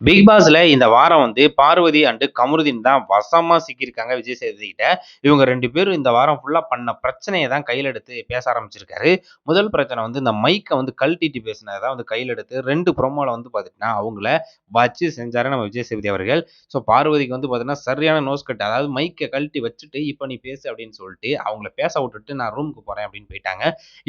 Big பாஸ்ல இந்த வாரம் வந்து பார்வதி அண்டு கமருதீன் தான் வசமா சிக்கியிருக்காங்க விஜய் சேதுகிட்ட இவங்க ரெண்டு பேரும் இந்த வாரம் ஃபுல்லா பண்ண பிரச்சனையை தான் கையில் எடுத்து பேச ஆரம்பிச்சிருக்காரு. முதல் பிரச்சனை வந்து இந்த மைக்கை வந்து கழட்டிட்டு பேசினதை தான் வந்து கையில் எடுத்து ரெண்டு ப்ரொமோல வந்து பார்த்துட்டுனா அவங்கள வச்சு செஞ்சாரு நம்ம விஜய் சேதுபதி அவர்கள். ஸோ பார்வதிக்கு வந்து பார்த்தீங்கன்னா சரியான நோஸ் கட் அதாவது மைக்கை கழட்டி வச்சுட்டு இப்போ நீ பேசு அப்படின்னு சொல்லிட்டு அவங்கள பேச விட்டுட்டு நான் ரூமுக்கு போறேன் அப்படின்னு போயிட்டாங்க.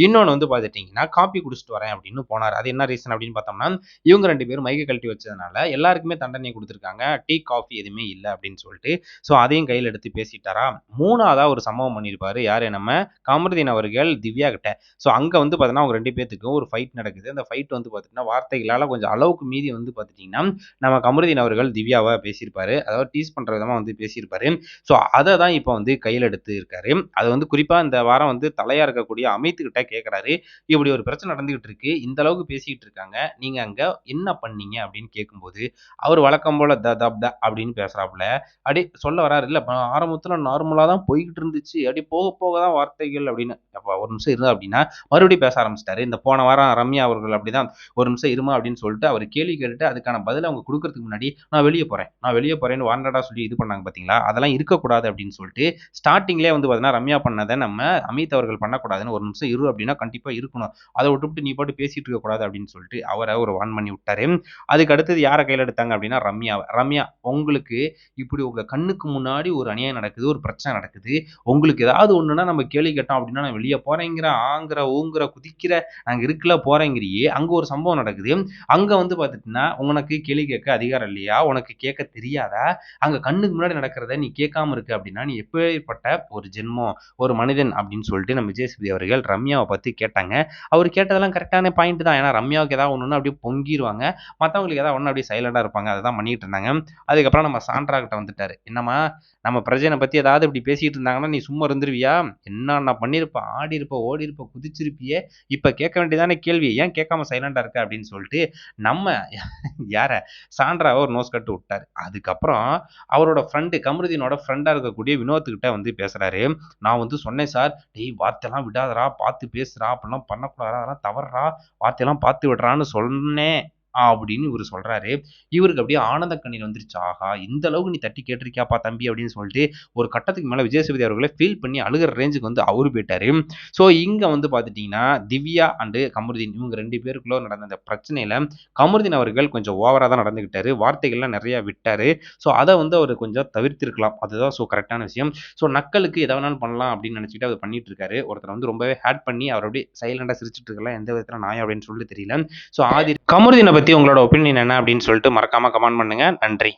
இன்னொன்று வந்து பார்த்துட்டிங்கன்னா காப்பி குடிச்சிட்டு வரேன் அப்படின்னு போனார். அது என்ன ரீசன் அப்படின்னு பார்த்தோம்னா இவங்க ரெண்டு பேரும் மைக்கை கழட்டி வச்சதுனால எல்லாருக்குமே தண்டனை கொடுத்துருக்காங்க. டீ காஃபி எதுவுமே இல்லை அப்படின்னு சொல்லிட்டு. ஸோ அதையும் கையில் எடுத்து பேசிட்டாரா? மூணாவதாக ஒரு சம்பவம் பண்ணியிருப்பாரு. யார்? நம்ம கமருதீன் அவர்கள் திவ்யா கிட்ட. ஸோ அங்கே வந்து பார்த்தீங்கன்னா அவங்க ரெண்டு பேர்த்துக்கும் ஒரு ஃபைட் நடக்குது. அந்த ஃபைட் வந்து பார்த்தீங்கன்னா வார்த்தைகளால் கொஞ்சம் அளவுக்கு மீதி வந்து பார்த்துட்டிங்கன்னா நம்ம கமருதீன் அவர்கள் திவ்யாவை பேசியிருப்பாரு. அதாவது டீஸ் பண்ணுற விதமாக வந்து பேசியிருப்பாரு. ஸோ அதை தான் இப்போ வந்து கையில் எடுத்து இருக்காரு. அது வந்து குறிப்பாக இந்த வாரம் வந்து தலையாக இருக்கக்கூடிய அமைத்துக்கிட்ட கேட்குறாரு இப்படி ஒரு பிரச்சனை நடந்துகிட்டு இருக்கு. இந்த அளவுக்கு பேசிக்கிட்டு இருக்காங்க. நீங்கள் அங்கே என்ன பண்ணீங்க அப்படின்னு கேட்கும்போது அவர் வழக்கம் போல த தப் த அப்படின்னு பேசுறாப்புல. அப்படி சொல்ல வராரு இல்லை ஆரம்பத்தில் நார்மலாக தான் போய்கிட்டு இருந்துச்சு. அப்படி போக போக தான் வார்த்தைகள் அப்படின்னு. அப்போ ஒரு நிமிஷம் இருந்தா அப்படின்னா மறுபடியும் பேச ஆரம்பிச்சிட்டாரு. இந்த போன வாரம் ரம்யா அவர்கள் அப்படிதான் ஒரு நிமிஷம் இருமா அப்படின்னு சொல்லிட்டு அவர் கேள்வி கேட்டுட்டு அதுக்கான பதில் அவங்க கொடுக்கறதுக்கு முன்னாடி நான் வெளியே போறேன். நான் வெளியே போறேன்னு வாண்டடா சொல்லி இது பண்ணாங்க பார்த்தீங்களா அதெல்லாம் இருக்கக்கூடாது அப்படின்னு சொல்லிட்டு ஸ்டார்டிங்லேயே வந்து பார்த்தீங்கன்னா ரம்யா பண்ணதை நம்ம அமித் அவர்கள் பண்ணக்கூடாதுன்னு ஒரு நிமிஷம் இரு அப்படின்னா கண்டிப்பாக இருக்கணும். அதை விட்டுவிட்டு நீ பாட்டு பேசிட்டு இருக்கக்கூடாது அப்படின்னு சொல்லிட்டு அவரை ஒரு வான் பண்ணி விட்டாரு. அதுக்கு அடுத்தது யாரை கையில் எடுத்தாங்க அப்படின்னா ரம்யாவை ரம்யா உங்களுக்கு இப்படி உங்கள் கண்ணுக்கு முன்னாடி ஒரு அநியாயம் நடக்குது ஒரு பிரச்சனை நடக்குது. உங்களுக்கு ஏதாவது ஒன்றுனா நம்ம கேள்வி கேட்டோம் அப்படின்னா நான் வெளியே போகிறேங்கிற ஆங்கிற ஊங்கிற குதிக்கிற நாங்கள் இருக்கல போகிறேங்கிறியே அங்கே ஒரு சம்பவம் நடக்குது. அங்கே வந்து பார்த்துட்டுனா உனக்கு கேள்வி கேட்க அதிகாரம் இல்லையா? உனக்கு கேட்க தெரியாதா? அங்கே கண்ணுக்கு முன்னாடி நடக்கிறத நீ கேட்காம இருக்கு அப்படின்னா நீ எப்பேற்பட்ட ஒரு ஜென்மம் ஒரு மனிதன் அப்படின்னு சொல்லிட்டு நம்ம விஜயசுபதி அவர்கள் ரம்யாவை பற்றி கேட்டாங்க. அவர் கேட்டதெல்லாம் கரெக்டான பாயிண்ட் தான். ஏன்னா ரம்யாவுக்கு ஏதாவது ஒன்றுன்னு அப்படியே பொங்கிடுவாங்க மற்றவங்களுக்கு ஏதாவது ஒன்று அப்படியே சைலண்டாக இருப்பாங்க. அதை தான் பண்ணிட்டு இருந்தாங்க. அதுக்கப்புறம் நம்ம சாண்ட்ரா கிட்ட வந்துட்டாரு. என்னம்மா நம்ம பிரஜனை பற்றி ஏதாவது இப்படி பேசிட்டு இருந்தாங்கன்னா நீ சும்மா இருந்துருவியா? என்ன நான் பண்ணியிருப்ப ஆடி இருப்ப ஓடி இருப்ப குதிச்சிருப்பியே? இப்போ கேட்க வேண்டியதானே கேள்வி. ஏன் கேட்காம சைலண்டாக இருக்க? அப்படின்னு சொல்லிட்டு நம்ம யார? சாண்ட்ராவை ஒரு நோஸ் கட்டு விட்டார். அதுக்கப்புறம் அவரோட ஃப்ரெண்டு கமருதீனோட ஃப்ரெண்டாக இருக்கக்கூடிய வினோத்துக்கிட்ட வந்து பேசுகிறாரு நான் வந்து சொன்னேன் சார் டெய் வார்த்தையெல்லாம் விடாதரா பார்த்து பேசுறா அப்படிலாம் பண்ணக்கூடாதா அதெல்லாம் தவறா வார்த்தையெல்லாம் பார்த்து விடுறான்னு சொன்னேன். அப்படின்னு இவர் சொல்றாரு. இவருக்கு அப்படியே ஆனந்த கண்ணீர் வந்துருச்சு. ஆகா இந்த அளவுக்கு நீ தட்டி கேட்டிருக்கியாப்பா தம்பி அப்படின்னு சொல்லிட்டு ஒரு கட்டத்துக்கு மேலே விஜயசபதி அவர்களை ஃபீல் பண்ணி அழுகிற ரேஞ்சுக்கு வந்து அவரு போயிட்டாரு. ஸோ இங்கே வந்து பார்த்துட்டிங்கன்னா திவ்யா அண்டு கமருதீன் இவங்க ரெண்டு பேருக்குள்ள நடந்த அந்த பிரச்சனையில் கமருதீன் அவர்கள் கொஞ்சம் ஓவராக தான் நடந்துக்கிட்டாரு வார்த்தைகள்லாம் நிறையா விட்டாரு. ஸோ அதை வந்து அவர் கொஞ்சம் தவிர்த்திருக்கலாம். அதுதான் ஸோ கரெக்டான விஷயம். ஸோ நக்கலுக்கு எதை வேணாலும் பண்ணலாம் அப்படின்னு நினைச்சிட்டு அவர் பண்ணிட்டு இருக்காரு. ஒருத்தர் வந்து ரொம்பவே ஹேட் பண்ணி அவர் அப்படியே சைலண்டாக சிரிச்சிட்டு இருக்கலாம். எந்த விதத்தில் நாயா அப்படின்னு சொல்லி தெரியல. ஸோ ஆதி கமருதீனை பற்றி உங்களோட ஒப்பீனியன் என்ன அப்படின்னு சொல்லிட்டு மறக்காமல் கமெண்ட் பண்ணுங்கள் நன்றி.